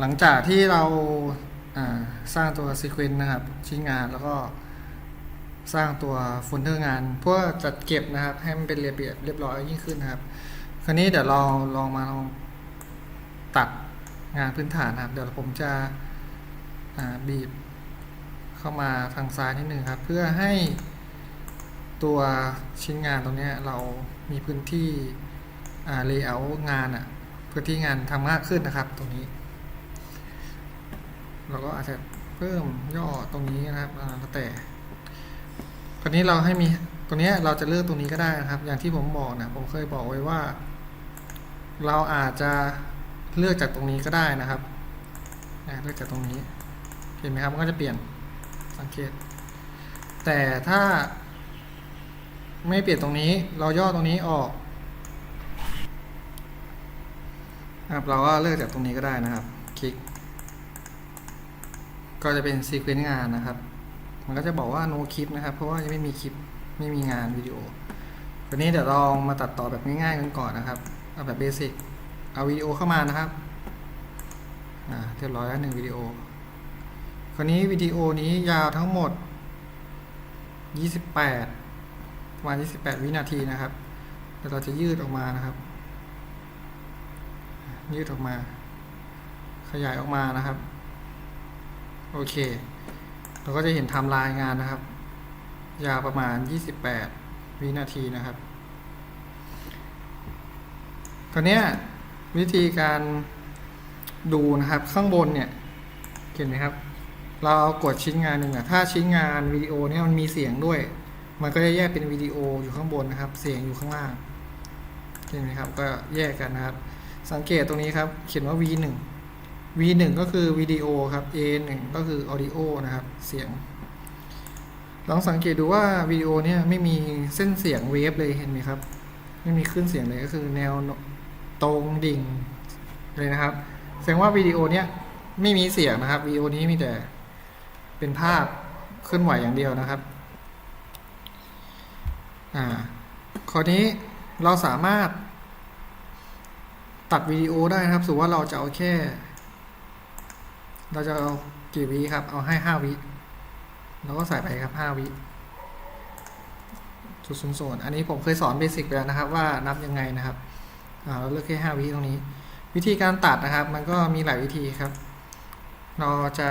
หลังจากที่เราาสร้างตัวซีเควนต์นะครับชิ้นงานแล้วก็สร้างตัวโฟลเดอร์งานเพื่อจัดเก็บนะครับให้มันเป็นระเบียบเรียบร้อยยิ่งขึ้นนะครับ คราวนี้เดี๋ยวเราลองมาลองตัดงานพื้นฐานนะครับ เดี๋ยวผมจะบีบเข้ามาทางซ้ายนิดนึงครับ เพื่อให้ตัวชิ้นงานตรงนี้เรามีพื้นที่เลเยอร์งานอะพื้นที่งานทำมากขึ้นนะครับตรงนี้ เราก็อาจจะเพิ่มย่อตรงนี้นะครับแล้วแต่คราวนี้เราให้มีตรงนี้เราจะเลือกตรงนี้ก็ได้นะครับ อย่างที่ผมบอกนะผมเคยบอกไว้ว่า เราอาจจะเลือกจากตรงนี้ก็ได้นะครับเลือกจากตรงนี้เห็นไหมครับมันก็จะเปลี่ยนสังเกต แต่ถ้าไม่เปลี่ยนตรงนี้ เราย่อตรงนี้ออกนะครับเราก็เลือกจากตรงนี้ก็ได้นะครับ คลิก ก็จะเป็นซีเควนต์งานนะครับ มันก็จะบอกว่า no คลิปนะครับ เพราะว่ายังไม่มีคลิปไม่มีงานวิดีโอวันนี้เดี๋ยวลองมาตัดต่อแบบง่ายๆกันก่อนนะครับ เอาแบบเบสิก เอาวิดีโอเข้ามานะครับ อ่า เรียบร้อยแล้วหนึ่งวิดีโอ คราวนี้วิดีโอนี้ยาวทั้งหมด 28ประมาณ28 วินาทีนะครับเดี๋ยวเราจะยืดออกมานะครับ ยืดออกมา ขยายออกมานะครับ โอเค เราก็จะเห็นไทม์ไลน์งานนะครับ ยาวประมาณ 28 วินาทีนะครับตอนนี้วิธีการดูนะครับข้างบนเนี่ยเห็นไหมครับ เรากดชิ้นงานหนึ่งอะถ้าชิ้นงานวิดีโอเนี่ยมันมีเสียงด้วย มันก็จะแยกเป็นวิดีโออยู่ข้างบนนะครับ เสียงอยู่ข้างล่างเห็นไหมครับ ก็แยกกันนะครับ สังเกตตรงนี้ครับ เขียนว่า V1 V1 ก็คือวิดีโอครับ A1 ก็คือ audio นะครับ เสียง ลองสังเกตดูว่าวิดีโอเนี่ยไม่มีเส้นเสียงเวฟเลยเห็นไหมครับ ไม่มีขึ้นเสียงเลยก็คือแนวตรงดิ่งเลยนะครับ แสดงว่าวิดีโอเนี้ยไม่มีเสียงนะครับวิดีโอนี้มีแต่เป็นภาพเคลื่อนไหวอย่างเดียวนะครับ อ่าคราวนี้เราสามารถตัดวิดีโอได้นะครับ สมมติว่าเราจะเอาแค่ เราจะเอากี่วิครับ เอาให้ห้าวิเราก็ใส่ไปครับห้าวิจุดศูนย์ศูนย์อันนี้ผมเคยสอนเบสิกไปแล้วนะครับ ว่านับยังไงนะครับเราเลือกแค่ห้าวิตรงนี้ วิธีการตัดนะครับ มันก็มีหลายวิธีครับ เราจะ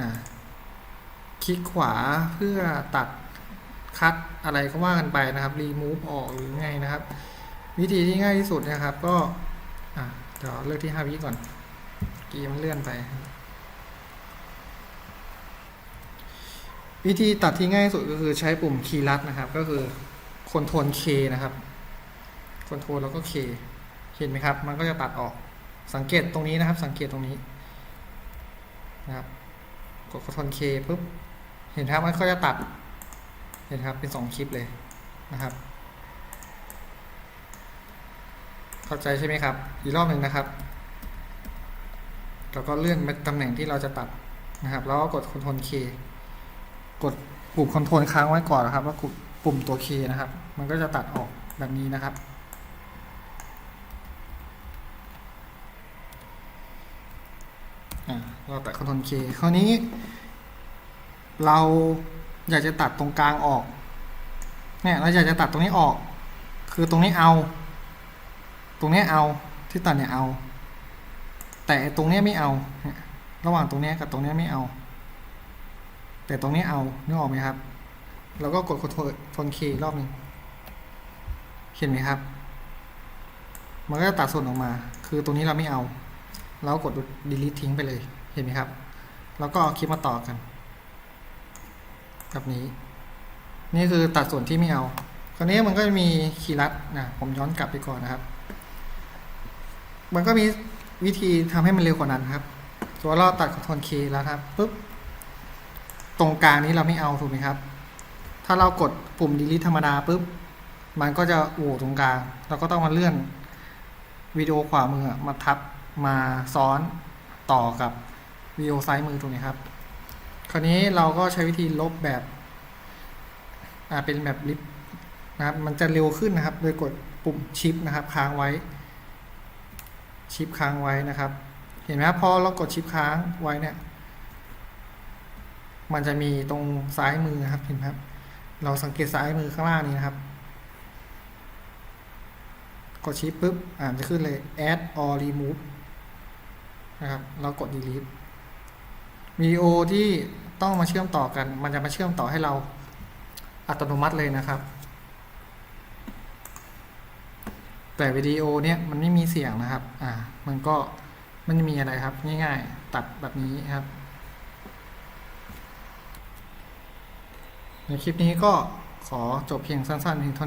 าคลิกขวาเพื่อตัดคัดอะไรก็ว่ากันไปนะครับรีมูฟออกหรือไงนะครับ วิธีที่ง่ายที่สุดนะครับ ก็เดี๋ยวเลือกที่ห้าวิก่อน กีมันเลื่อนไป วิธีตัดที่ง่ายที่สุดก็คือใช้ปุ่มคีย์ลัดนะครับ ก็คือคอนโทรล K นะครับคอนโทรลแล้วก็ K เห็นไหมครับ มันก็จะตัดออกสังเกตตรงนี้นะครับ สังเกตตรงนี้นะครับกดคอนโทรล K ปุ๊บเห็นครับมันก็จะตัดเห็นครับเป็นสองคลิปเลยนะครับ เข้าใจใช่ไหมครับ อีกรอบหนึ่งนะครับ แล้วก็เลื่อนไปตำแหน่งที่เราจะตัดนะครับ แล้วก็กดคอนโทรล K กดปุ่มคอนโทรลค้างไว้ก่อนนะครับ แล้วกดปุ่มตัว K นะครับ มันก็จะตัดออกแบบนี้นะครับอ่าเราตัดคอนโทรล K คราวนี้ เราอยากจะตัดตรงกลางออก เนี่ยเราอยากจะตัดตรงนี้ออก คือตรงนี้เอา ตรงนี้เอาที่ตัดเนี่ยเอา แต่ตรงนี้ไม่เอา ระหว่างตรงนี้กับตรงนี้ไม่เอา แต่ตรงนี้เอานึกออกไหมครับเราก็กดคอนโทรลคอนเครอบนึงเห็นไหมครับ มันก็จะตัดส่วนออกมา คือตรงนี้เราไม่เอา เรากด delete ทิ้งไปเลย เห็นไหมครับ แล้วก็เอาคลิปมาต่อกันแบบนี้ นี่คือตัดส่วนที่ไม่เอา คราวนี้มันก็จะมีคีย์ลัดนะ ผมย้อนกลับไปก่อนนะครับ มันก็มี วิธีทำให้มันเร็วกว่านั้นครับ ตัวเราตัดคอนโทรล K แล้วครับปุ๊บตรงกลางนี้เราไม่เอาถูกไหมครับ ถ้าเรากดปุ่ม delete ธรรมดาปุ๊บมันก็จะโหวตรงกลาง เราก็ต้องมาเลื่อนวิดีโอขวามือมาทับมาซ้อนต่อกับวิดีโอซ้ายมือถูกไหมครับ คราวนี้เราก็ใช้วิธีลบแบบเป็นแบบลิฟต์นะครับ มันจะเร็วขึ้นนะครับ โดยกดปุ่มชิปนะครับ ค้างไว้ ชิปค้างไว้นะครับ เห็นไหมครับพอเรากดชิปค้างไว้เนี่ยมันจะมีตรงซ้ายมือนะครับเห็นไหมครับ เราสังเกตซ้ายมือข้างล่างนี้นะครับ กดชิปปุ๊บอ่านจะขึ้นเลย add or remove นะครับ เรากด delete วิดีโอที่ต้องมาเชื่อมต่อกัน มันจะมาเชื่อมต่อให้เราอัตโนมัติเลยนะครับ แต่วิดีโอเนี่ยมันไม่มีเสียงนะครับ อ่า มันก็มันจะมีอะไรครับ ง่ายๆ ตัดแบบนี้ครับ ในคลิปนี้ก็ขอจบเพียงสั้นๆเพียงเท่านี้